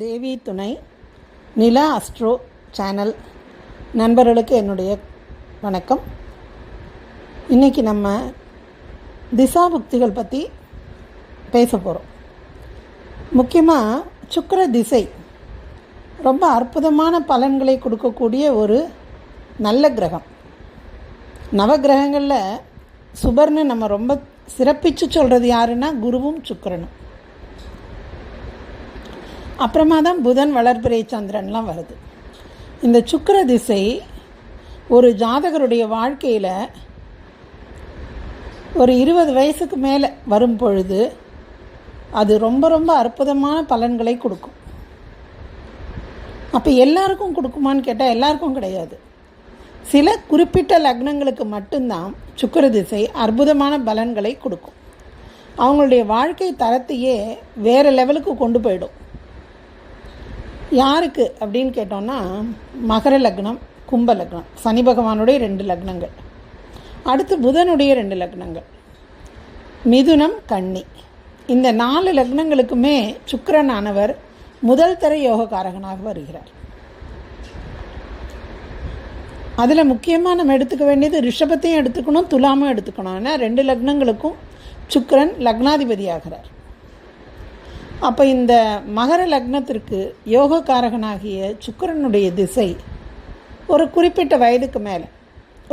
தேவி துணை நிலா astro channel நண்பர்களுக்கு என்னுடைய வணக்கம். இன்றைக்கி நம்ம திசா புக்திகள் பற்றி பேச போகிறோம் முக்கியமாக சுக்கர திசை ரொம்ப அற்புதமான பலன்களை கொடுக்கக்கூடிய ஒரு நல்ல கிரகம். நவகிரகங்களில் சுபர்னு நம்ம ரொம்ப சிறப்பித்து சொல்கிறது யாருன்னா குருவும் சுக்கரனும். அப்புறமா தான் புதன் வளர்பிறை சந்திரன்லாம் வருது. இந்த சுக்கிர திசை ஒரு ஜாதகருடைய வாழ்க்கையில் ஒரு இருபது வயசுக்கு மேலே வரும் பொழுது அது ரொம்ப ரொம்ப அற்புதமான பலன்களை கொடுக்கும். அப்போ எல்லாருக்கும் கொடுக்குமான்னு கேட்டால் எல்லாருக்கும் கிடையாது. சில குறிப்பிட்ட லக்னங்களுக்கு மட்டும்தான் சுக்கிர திசை அற்புதமான பலன்களை கொடுக்கும். அவங்களுடைய வாழ்க்கை தரத்தையே வேறு லெவலுக்கு கொண்டு போயிடும். யாருக்கு அப்படின்னு கேட்டோம்னா மகர லக்னம் கும்ப லக்னம். சனி பகவானுடைய ரெண்டு லக்னங்கள். அடுத்து புதனுடைய ரெண்டு லக்னங்கள். மிதுனம் கன்னி. இந்த நாலு லக்னங்களுக்குமே சுக்கரனானவர் முதல் தர யோகக்காரகனாக வருகிறார். அதில் முக்கியமாக நம்ம எடுத்துக்க வேண்டியது ரிஷபத்தையும் எடுத்துக்கணும் துலாமும் எடுத்துக்கணும். ஏன்னா ரெண்டு லக்னங்களுக்கும் சுக்கிரன் லக்னாதிபதி ஆகிறார் அப்போ இந்த மகர லக்னத்திற்கு யோகக்காரகனாகிய சுக்கிரனுடைய திசை ஒரு குறிப்பிட்ட வயதுக்கு மேலே.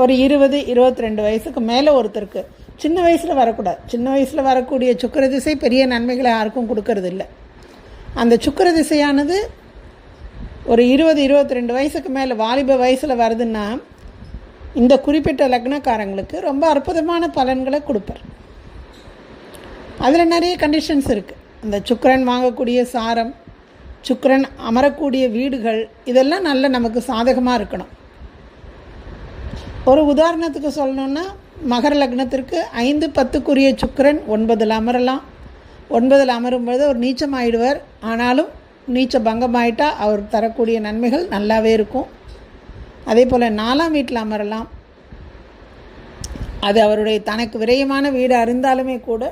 ஒரு இருபது இருபத்தி ரெண்டு வயசுக்கு மேலே ஒருத்தருக்கு. சின்ன வயசில் வரக்கூடாது. சின்ன வயசில் வரக்கூடிய சுக்கிர திசை பெரிய நன்மைகளை யாருக்கும் கொடுக்கறது இல்லை அந்த சுக்கிர திசையானது ஒரு இருபது இருபத்தி ரெண்டு வயசுக்கு மேலே வாலிப வயசில் வருதுன்னா இந்த குறிப்பிட்ட லக்னக்காரங்களுக்கு ரொம்ப அற்புதமான பலன்களை கொடுப்பார். அதில் நிறைய கண்டிஷன்ஸ் இருக்குது அந்த சுக்கரன் வாங்கக்கூடிய சாரம் சுக்கரன் அமரக்கூடிய வீடுகள் இதெல்லாம் நல்ல நமக்கு சாதகமாக இருக்கணும். ஒரு உதாரணத்துக்கு சொல்லணுன்னா மகர லக்னத்திற்கு ஐந்து பத்துக்குரிய சுக்கரன் ஒன்பதில் அமரலாம். ஒன்பதில் அமரும்பொழுது அவர் நீச்சம் ஆயிடுவார் ஆனாலும் நீச்ச பங்கமாயிட்டா அவர் தரக்கூடிய நன்மைகள் நல்லாவே இருக்கும். அதே போல் நாலாம் வீட்டில் அமரலாம். அது அவருடைய தனக்கு விரயமான வீடு அறிந்தாலுமே கூட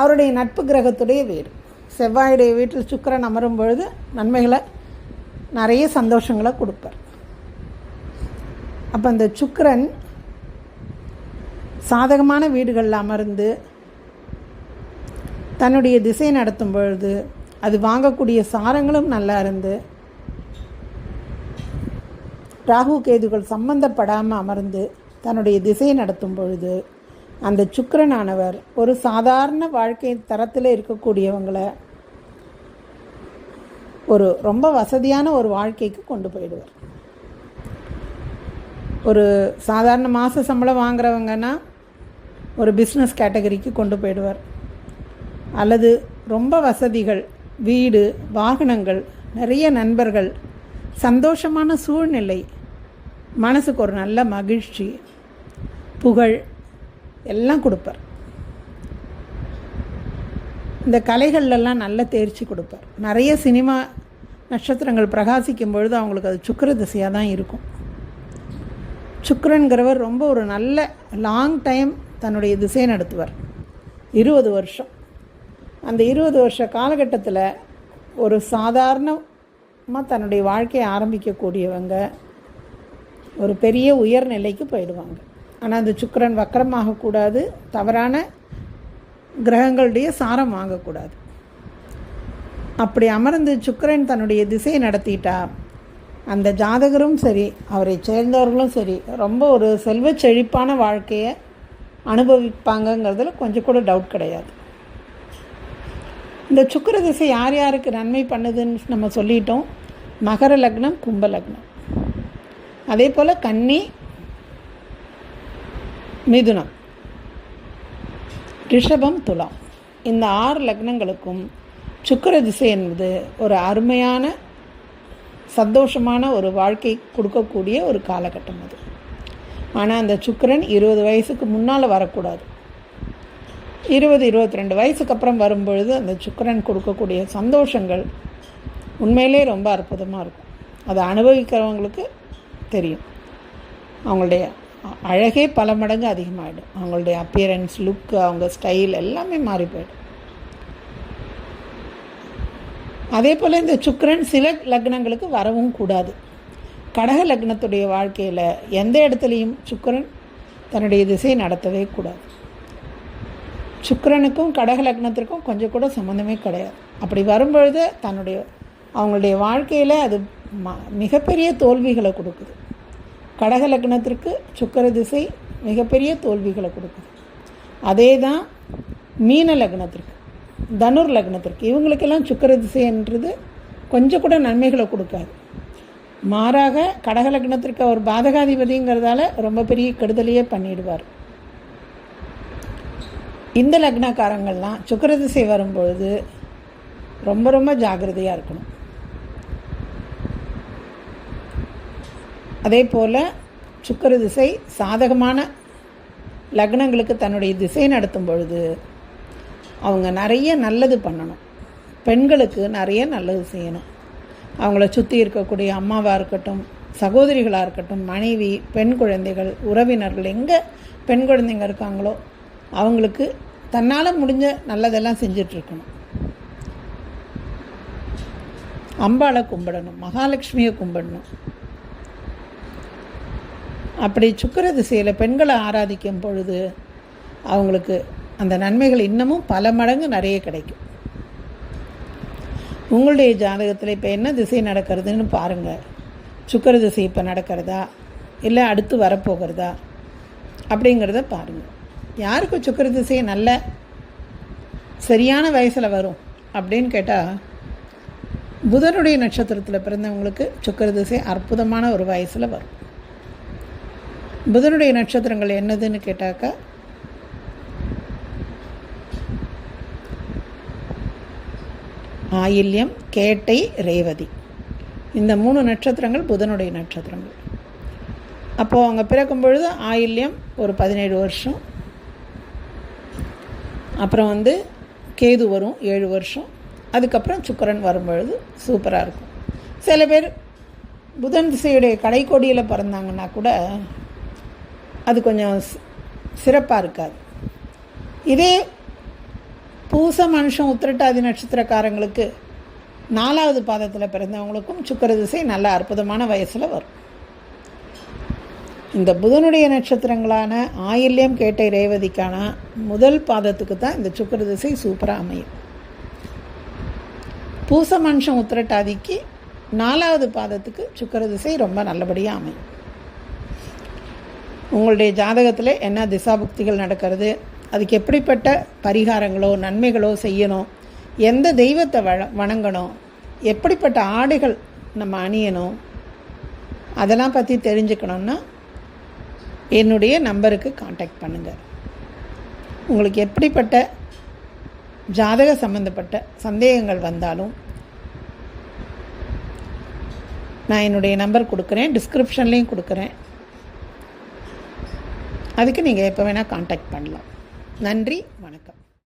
அவருடைய நட்பு கிரகத்துடைய வீடு. செவ்வாயுடைய வீட்டில் சுக்கரன் அமரும் பொழுது நன்மைகளை நிறைய சந்தோஷங்களை கொடுப்பார். அப்போ அந்த சுக்கரன் சாதகமான வீடுகளில் அமர்ந்து தன்னுடைய திசை நடத்தும் பொழுது அது வாங்கக்கூடிய சாரங்களும் நல்லா இருந்து ராகு கேதுகள் சம்பந்தப்படாமல் அமர்ந்து தன்னுடைய திசை நடத்தும் பொழுது அந்த சுக்கரனானவர் ஒரு சாதாரண வாழ்க்கை தரத்தில் இருக்கக்கூடியவங்களை ஒரு ரொம்ப வசதியான ஒரு வாழ்க்கைக்கு கொண்டு போயிடுவார். ஒரு சாதாரண மாத சம்பளம் வாங்குறவங்கன்னா ஒரு பிஸ்னஸ் கேட்டகரிக்கு கொண்டு போயிடுவார். அல்லது ரொம்ப வசதிகள் வீடு வாகனங்கள் நிறைய நண்பர்கள் சந்தோஷமான சூழ்நிலை மனசுக்கு ஒரு நல்ல மகிழ்ச்சி புகழ் எல்லாம் கொடுப்பார். இந்த கலைகள்லாம் நல்ல தேர்ச்சி கொடுப்பார். நிறைய சினிமா நட்சத்திரங்கள் பிரகாசிக்கும் பொழுது அவங்களுக்கு அது சுக்கர திசையாக தான் இருக்கும். சுக்கரன்கிறவர் ரொம்ப ஒரு நல்ல லாங் டைம் தன்னுடைய திசையை நடத்துவார். இருபது வருஷம். அந்த இருபது வருஷ காலகட்டத்தில் ஒரு சாதாரணமாக தன்னுடைய வாழ்க்கையை ஆரம்பிக்கக்கூடியவங்க ஒரு பெரிய உயர்நிலைக்கு போயிடுவாங்க. ஆனால் அந்த சுக்கரன் வக்கரமாகக்கூடாது. தவறான கிரகங்களுடைய சாரம் வாங்கக்கூடாது. அப்படி அமர்ந்து சுக்கரன் தன்னுடைய திசையை நடத்திட்டா அந்த ஜாதகரும் சரி அவரை சேர்ந்தவர்களும் சரி ரொம்ப ஒரு செல்வ செழிப்பான வாழ்க்கையை அனுபவிப்பாங்கங்கிறதுல கொஞ்சம் கூட டவுட் கிடையாது. இந்த சுக்கர திசை யார் யாருக்கு நன்மை பண்ணுதுன்னு நம்ம சொல்லிட்டோம். மகர லக்னம் கும்ப லக்னம். அதே போல் கன்னி மிதுனம். ரிஷபம் துலாம். இந்த ஆறு லக்னங்களுக்கும் சுக்கர திசை என்பது ஒரு அருமையான சந்தோஷமான ஒரு வாழ்க்கை கொடுக்கக்கூடிய ஒரு காலகட்டம் அது. ஆனால் அந்த சுக்கரன் இருபது வயசுக்கு முன்னால் வரக்கூடாது. இருபது இருபத்தி ரெண்டு வயசுக்கு அப்புறம் வரும்பொழுது அந்த சுக்கரன் கொடுக்கக்கூடிய சந்தோஷங்கள் உண்மையிலே ரொம்ப அற்புதமாக இருக்கும். அதை அனுபவிக்கிறவங்களுக்கு தெரியும். அவங்களுடைய அழகே பல மடங்கு அதிகமாகிடும் அவங்களுடைய அப்பியரன்ஸ் லுக் அவங்க ஸ்டைல் எல்லாமே மாறி போயிடும். அதே போல் இந்த சுக்கரன் சில லக்னங்களுக்கு வரவும் கூடாது. கடக லக்னத்துடைய வாழ்க்கையில் எந்த இடத்துலையும் சுக்கரன் தன்னுடைய திசை நடத்தவே கூடாது. சுக்கரனுக்கும் கடக லக்னத்திற்கும் கொஞ்சம் கூட சம்மந்தமே கிடையாது. அப்படி வரும்பொழுது தன்னுடைய அவங்களுடைய வாழ்க்கையில் அது ம மிகப்பெரிய தோல்விகளை கொடுக்குது. கடக லக்னத்திற்கு சுக்கர திசை மிகப்பெரிய தோல்விகளை கொடுக்குது. அதே தான் மீன லக்னத்திற்கு தனுர் லக்னத்திற்கு. இவங்களுக்கெல்லாம் சுக்கர திசைன்றது கொஞ்சம் கூட நன்மைகளை கொடுக்காது. மாறாக கடக லக்னத்திற்கு அவர் பாதகாதிபதிங்கிறதால ரொம்ப பெரிய கெடுதலையே பண்ணிடுவார். இந்த லக்னக்காரங்கள்லாம் சுக்கர திசை வரும்பொழுது ரொம்ப ரொம்ப ஜாக்கிரதையாக இருக்கணும். அதே போல் சுக்கர திசை சாதகமான லக்னங்களுக்கு தன்னுடைய திசை நடத்தும் பொழுது அவங்க நிறைய நல்லது பண்ணணும். பெண்களுக்கு நிறைய நல்லது செய்யணும். அவங்கள சுற்றி இருக்கக்கூடிய அம்மாவாக இருக்கட்டும் சகோதரிகளாக இருக்கட்டும் மனைவி பெண் குழந்தைகள் உறவினர்கள் எங்கே பெண் குழந்தைங்க இருக்காங்களோ அவங்களுக்கு தன்னால் முடிஞ்ச நல்லதெல்லாம் செஞ்சிட்ருக்கணும். அம்பாளை கும்பிடணும் மகாலட்சுமியை கும்பிடணும். அப்படி சுக்கர திசையில் பெண்களை ஆராதிக்கும் பொழுது அவங்களுக்கு அந்த நன்மைகள் இன்னமும் பல மடங்கு நிறைய கிடைக்கும். உங்களுடைய ஜாதகத்தில் இப்போ என்ன திசை நடக்கிறதுன்னு பாருங்கள் சுக்கர திசை இப்போ நடக்கிறதா? இல்லை அடுத்து வரப்போகிறதா? அப்படிங்கிறத பாருங்கள் யாருக்கு சுக்கர திசை நல்ல சரியான வயசில் வரும் அப்படின்னு கேட்டால் புதனுடைய நட்சத்திரத்தில் பிறந்தவங்களுக்கு சுக்கர திசை அற்புதமான ஒரு வயசில் வரும். புதனுடைய நட்சத்திரங்கள் என்னதுன்னு கேட்டாக்கா ஆயில்யம் கேட்டை ரேவதி. இந்த மூணு நட்சத்திரங்கள் புதனுடைய நட்சத்திரங்கள். அப்போது அவங்க பிறக்கும் பொழுது ஆயில்யம் ஒரு பதினேழு வருஷம். அப்புறம் வந்து கேது வரும் ஏழு வருஷம். அதுக்கப்புறம் சுக்கரன் வரும்பொழுது சூப்பராக இருக்கும். சில பேர் புதன் திசையுடைய கடைக்கோடியில் பிறந்தாங்கன்னா கூட அது கொஞ்சம் சிறப்பாக இருக்காது. இதே பூச மனுஷன் உத்திரட்டாதி நட்சத்திரக்காரங்களுக்கு நாலாவது பாதத்தில் பிறந்தவங்களுக்கும் சுக்கர திசை நல்ல அற்புதமான வயசில் வரும். இந்த புதனுடைய நட்சத்திரங்களான ஆயில்யம் கேட்டை ரேவதிக்கான முதல் பாதத்துக்கு தான் இந்த சுக்கர திசை சூப்பராக அமையும். பூச மனுஷன் உத்திரட்டாதிக்கு நாலாவது பாதத்துக்கு சுக்கர திசை ரொம்ப நல்லபடியாக அமையும். உங்களுடைய ஜாதகத்தில் என்ன திசாபுக்திகள் நடக்கிறது? அதுக்கு எப்படிப்பட்ட பரிகாரங்களோ நன்மைகளோ செய்யணும்? எந்த தெய்வத்தை வ வணங்கணும்? எப்படிப்பட்ட ஆடைகள் நம்ம அணியணும்? அதெல்லாம் பற்றி தெரிஞ்சுக்கணுன்னா என்னுடைய நம்பருக்கு காண்டாக்ட் பண்ணுங்கள் உங்களுக்கு எப்படிப்பட்ட ஜாதக சம்மந்தப்பட்ட சந்தேகங்கள் வந்தாலும் நான் என்னுடைய நம்பர் கொடுக்குறேன் டிஸ்கிரிப்ஷன்லேயும் கொடுக்குறேன். அதுக்கு நீங்கள் எப்போ வேணால் காண்டாக்ட் பண்ணலாம். நன்றி வணக்கம்.